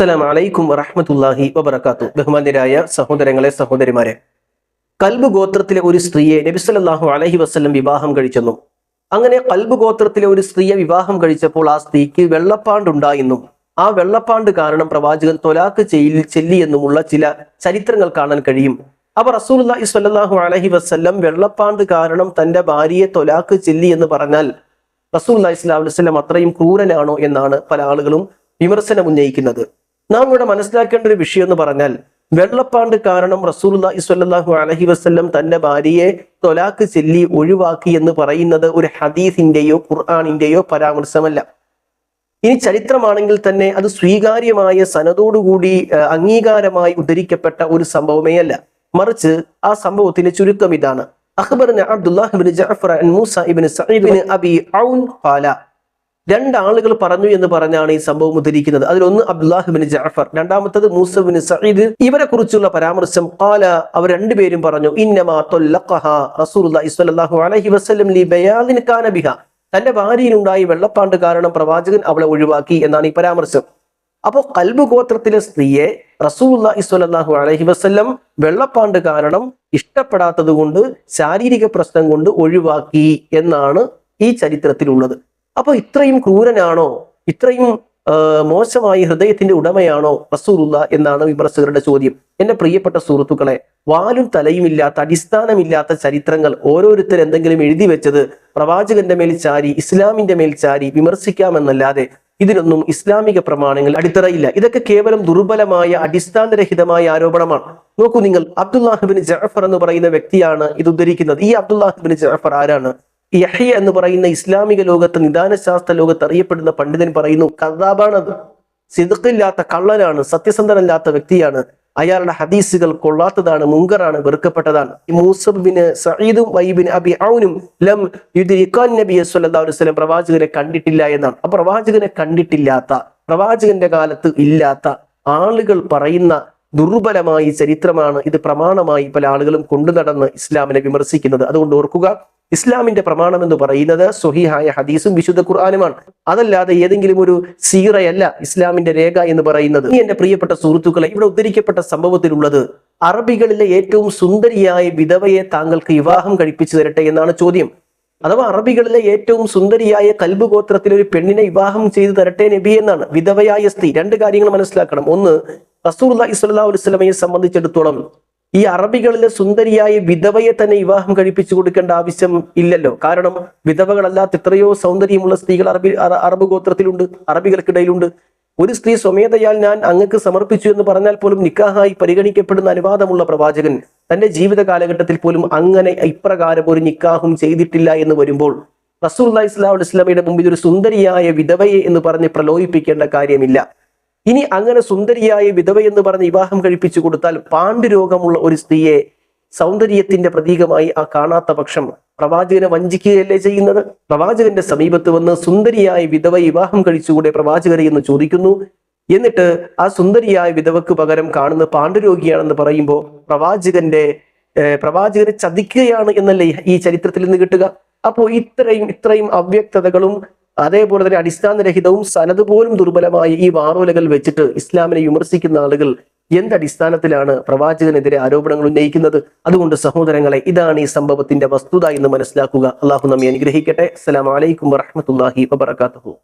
അസ്സലാം അലൈക്കും വറഹമത്തല്ലാഹി വബർക്കാത്തു ബഹുമാന്യരായ സഹോദരങ്ങളെ സഹോദരിമാരെ കൽബ് ഗോത്രത്തിലെ ഒരു സ്ത്രീയെ നബിസല്ലാഹു അലഹി വസ്ലം വിവാഹം കഴിച്ചെന്നും അങ്ങനെ കൽബ് ഗോത്രത്തിലെ ഒരു സ്ത്രീയെ വിവാഹം കഴിച്ചപ്പോൾ ആ സ്ത്രീക്ക് വെള്ളപ്പാണ്ടുണ്ടായെന്നും ആ വെള്ളപ്പാണ്ട് കാരണം പ്രവാചകൻ തൊലാക്ക് ചെയ്യിൽ ചെല്ലിയെന്നുമുള്ള ചില ചരിത്രങ്ങൾ കാണാൻ കഴിയും. അപ്പൊ റസൂലി സ്വല്ലല്ലാഹു അലഹി വസ്ല്ലം വെള്ളപ്പാണ്ട് കാരണം തന്റെ ഭാര്യയെ തൊലാക്ക് ചെല്ലി എന്ന് പറഞ്ഞാൽ റസൂൽ ഇസ്ലാം വസ്ലം അത്രയും ക്രൂരനാണോ എന്നാണ് പല ആളുകളും വിമർശനം ഉന്നയിക്കുന്നത്. നാം ഇവിടെ മനസ്സിലാക്കേണ്ട ഒരു വിഷയം എന്ന് പറഞ്ഞാൽ വെള്ളപ്പാണ്ട് കാരണം റസൂൽ സ്വല്ലല്ലാഹു അലഹി വസ്ല്ലം തന്റെ ഭാര്യയെ തൊലാക്ക് ചെല്ലി ഒഴിവാക്കി എന്ന് പറയുന്നത് ഒരു ഹദീസിന്റെയോ ഖുർആാനിന്റെയോ പരാമർശമല്ല. ഇനി ചരിത്രമാണെങ്കിൽ തന്നെ അത് സ്വീകാര്യമായ സനതോടുകൂടി അംഗീകാരമായി ഉദ്ധരിക്കപ്പെട്ട ഒരു സംഭവമേ അല്ല. മറിച്ച് ആ സംഭവത്തിന്റെ ചുരുക്കം ഇതാണ്. അഖ്ബറിന് അബ്ദുല്ലാഹിബിൻ ജഅഫർ മൂസ ഇബ്നു സഈദ് ബിൻ അബി ഔൻ ഖാല. രണ്ടാളുകൾ പറഞ്ഞു എന്ന് പറഞ്ഞാണ് ഈ സംഭവം ഉദ്ധരിക്കുന്നത്. അതിലൊന്ന് അബ്ദുല്ലാഹിബിൻ ജാഫർ രണ്ടാമത്തത് മൂസബിൻ സഈദ്. ഇവരെ കുറിച്ചുള്ള പരാമർശം കാല അവർ രണ്ടുപേരും പറഞ്ഞു ഇന്നമാ തൊല്ലഖഹ റസൂലുള്ളാഹി സ്വല്ലല്ലാഹു അലൈഹി വസല്ലം ലി ബയാദിൻ ബിഹ. തന്റെ ഭാര്യയിലുണ്ടായി വെള്ളപ്പാണ്ട് കാരണം പ്രവാചകൻ അവളെ ഒഴിവാക്കി എന്നാണ് ഈ പരാമർശം. അപ്പോൾ കൽബ് ഗോത്രത്തിലെ സ്ത്രീയെ റസൂലുള്ളാഹി സ്വല്ലല്ലാഹു അലൈഹി വസല്ലം വെള്ളപ്പാണ്ട് കാരണം ഇഷ്ടപ്പെടാത്തത് കൊണ്ട് ശാരീരിക പ്രശ്നം കൊണ്ട് ഒഴിവാക്കി എന്നാണ് ഈ ചരിത്രത്തിലുള്ളത്. അപ്പൊ ഇത്രയും ക്രൂരനാണോ? ഇത്രയും മോശമായി ഹൃദയത്തിന്റെ ഉടമയാണോ റസൂലുള്ള എന്നാണ് വിമർശകരുടെ ചോദ്യം. എന്റെ പ്രിയപ്പെട്ട സുഹൃത്തുക്കളെ വാലും തലയുമില്ലാത്ത അടിസ്ഥാനമില്ലാത്ത ചരിത്രങ്ങൾ ഓരോരുത്തർ എന്തെങ്കിലും എഴുതി വെച്ചത് പ്രവാചകന്റെ മേൽ ചാരി ഇസ്ലാമിന്റെ മേൽ ചാരി വിമർശിക്കാമെന്നല്ലാതെ ഇതിനൊന്നും ഇസ്ലാമിക പ്രമാണങ്ങൾ അടിത്തറയില്ല. ഇതൊക്കെ കേവലം ദുർബലമായ അടിസ്ഥാനരഹിതമായ ആരോപണമാണ്. നോക്കൂ നിങ്ങൾ അബ്ദുല്ലാഹിബിൻ ജഅഫർ എന്ന് പറയുന്ന വ്യക്തിയാണ് ഇത് ഉദ്ധരിക്കുന്നത്. ഈ അബ്ദുല്ലാഹിബിൻ ജഅഫർ ആരാണ്? യഹ്യ എന്ന് പറയുന്ന ഇസ്ലാമിക ലോകത്ത് നിദാനശാസ്ത്ര ലോകത്ത് അറിയപ്പെടുന്ന പണ്ഡിതൻ പറയുന്നു കഥാബാണത് സിദുക്കില്ലാത്ത കള്ളനാണ് സത്യസന്ധനല്ലാത്ത വ്യക്തിയാണ്. അയാളുടെ ഹദീസുകൾ കൊള്ളാത്തതാണ് മുങ്കറാണ് വെറുക്കപ്പെട്ടതാണ്. മൂസബിന് ലം പ്രവാചകനെ കണ്ടിട്ടില്ല എന്നാണ്. ആ പ്രവാചകനെ കണ്ടിട്ടില്ലാത്ത പ്രവാചകന്റെ കാലത്ത് ഇല്ലാത്ത ആളുകൾ പറയുന്ന ദുർബലമായ ചരിത്രമാണ് ഇത് പ്രമാണമായി പല ആളുകളും കൊണ്ടു നടന്ന് ഇസ്ലാമിനെ വിമർശിക്കുന്നത്. അതുകൊണ്ട് ഓർക്കുക ഇസ്ലാമിന്റെ പ്രമാണം എന്ന് പറയുന്നത് സ്വഹിഹായ ഹദീസും വിശുദ്ധ ഖുർആാനുമാണ്. അതല്ലാതെ ഏതെങ്കിലും ഒരു സീറയല്ല ഇസ്ലാമിന്റെ രേഖ എന്ന് പറയുന്നത്. ഈ എന്റെ പ്രിയപ്പെട്ട സുഹൃത്തുക്കളെ ഇവിടെ ഉദ്ധരിക്കപ്പെട്ട സംഭവത്തിലുള്ളത് അറബികളിലെ ഏറ്റവും സുന്ദരിയായ വിധവയെ താങ്കൾക്ക് വിവാഹം കഴിപ്പിച്ചു തരട്ടെ എന്നാണ് ചോദ്യം. അഥവാ അറബികളിലെ ഏറ്റവും സുന്ദരിയായ കൽബ് ഗോത്രത്തിലെ ഒരു പെണ്ണിനെ വിവാഹം ചെയ്തു തരട്ടെ നബി എന്നാണ്. വിധവയായ സ്ത്രീ. രണ്ട് കാര്യങ്ങൾ മനസ്സിലാക്കണം. ഒന്ന് റസൂൽ സ്വല്ലാ അലുസ്ലമയെ സംബന്ധിച്ചിടത്തോളം ഈ അറബികളിലെ സുന്ദരിയായ വിധവയെ തന്നെ വിവാഹം കഴിപ്പിച്ചു കൊടുക്കേണ്ട ആവശ്യം ഇല്ലല്ലോ. കാരണം വിധവകളല്ലാത്ത എത്രയോ സൗന്ദര്യമുള്ള സ്ത്രീകൾ അറബി അറ- അറബ് ഗോത്രത്തിലുണ്ട് അറബികൾക്കിടയിലുണ്ട്. ഒരു സ്ത്രീ സ്വമേധയാൽ ഞാൻ അങ്ങക്ക് സമർപ്പിച്ചു എന്ന് പറഞ്ഞാൽ പോലും നിക്കാഹായി പരിഗണിക്കപ്പെടുന്ന അനുവാദമുള്ള പ്രവാചകൻ തന്റെ ജീവിത കാലഘട്ടത്തിൽ പോലും അങ്ങനെ ഇപ്രകാരം ഒരു നിക്കാഹും ചെയ്തിട്ടില്ല എന്ന് വരുമ്പോൾ റസൂൽ ഇസ്ലാം ഇസ്ലാമയുടെ മുമ്പിൽ ഒരു സുന്ദരിയായ വിധവയെ എന്ന് പറഞ്ഞ് പ്രലോഭിപ്പിക്കേണ്ട കാര്യമില്ല. ഇനി അങ്ങനെ സുന്ദരിയായ വിധവയെന്ന് പറഞ്ഞ് വിവാഹം കഴിപ്പിച്ചു കൊടുത്താൽ പാണ്ഡുരോഗമുള്ള ഒരു സ്ത്രീയെ സൗന്ദര്യത്തിന്റെ പ്രതീകമായി ആ കാണാത്ത പക്ഷം പ്രവാചകനെ വഞ്ചിക്കുകയല്ലേ ചെയ്യുന്നത്? പ്രവാചകന്റെ സമീപത്ത് വന്ന് സുന്ദരിയായ വിധവ വിവാഹം കഴിച്ചുകൂടെ പ്രവാചകരെ എന്ന് ചോദിക്കുന്നു. എന്നിട്ട് ആ സുന്ദരിയായ വിധവക്ക് പകരം കാണുന്ന പാണ്ഡുരോഗിയാണെന്ന് പറയുമ്പോൾ പ്രവാചകന്റെ പ്രവാചകനെ ചതിക്കുകയാണ് എന്നല്ലേ ഈ ചരിത്രത്തിൽ നിന്ന് കിട്ടുക? അപ്പോൾ ഇത്രയും ഇത്രയും അവ്യക്തതകളും അതേപോലെ തന്നെ അടിസ്ഥാനരഹിതവും സനത് പോലും ദുർബലമായ ഈ വാറോലകൾ വെച്ചിട്ട് ഇസ്ലാമിനെ വിമർശിക്കുന്ന ആളുകൾ എന്തടിസ്ഥാനത്തിലാണ് പ്രവാചകനെതിരെ ആരോപണങ്ങൾ ഉന്നയിക്കുന്നത്? അതുകൊണ്ട് സഹോദരങ്ങളെ ഇതാണ് ഈ സംഭവത്തിന്റെ വസ്തുത എന്ന് മനസ്സിലാക്കുക. അള്ളാഹു നമ്മെ അനുഗ്രഹിക്കട്ടെ. അസ്സലാമു വലൈക്കും വറഹ്മത്തുള്ളാഹി വബറകാതുഹു.